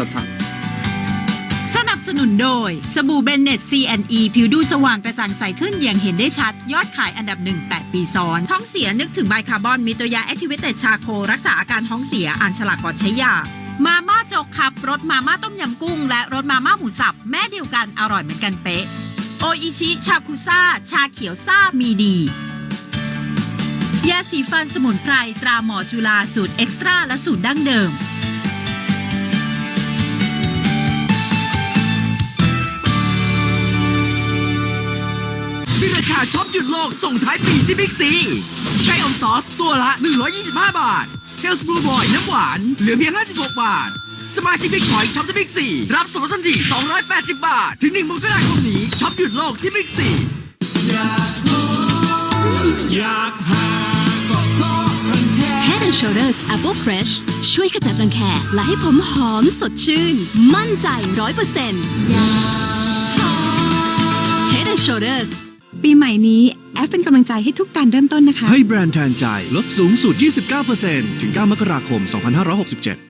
Tata สนับสนุนโดย สบู่เบนเนต C&E ผิวดูสว่างกระจ่างใสขึ้นอย่างเห็นได้ชัด ยอดขายอันดับหนึ่ง8ปีซ้อน ท้องเสียนึกถึงไบคาร์บอน มีตัวยาแอคทิเวต d ชาโค รักษาอาการท้องเสียอ่านฉลากก่อนใช้ยามาม่าจกครับรสมาม่าต้มยำกุ้ง และรสมาม่าหมูสับ แม่เดียวกันอร่อยเหมือนกันเป๊ะ โออิชิ ชาคุซ่า ชาเขียวซ่ามีดี ยาสีฟันสมุนไพร ตราหมอจุฬาสูตรเอ็กซ์ตร้าและสูตรดั้งเดิม มีราคาช็อปหยุดโลกส่งท้ายปีที่บิ๊กซีไก่อมซอสตัวละ 125 บาทเฮลส์บลูบอยน้ำหวานเหลือเพียง 56 บาท สมาชิกบิ๊กพอยช็อปที่บิ๊กซีรับส่วนลดทันที 280 บาท ถึง 1มกราคมนี้ช็อปหยุดโลกที่บิ๊กซี Head and Shoulders Apple Fresh ช่วยขจัดรังแคและให้ผมหอมสดชื่น มั่นใจร้อยเป ปีใหม่นี้แอฟเป็นกำลังใจให้ทุกการเริ่มต้นนะคะ ให้แบรนด์แทนใจลดสูงสุด 29%ถึง 9 มกราคม 2567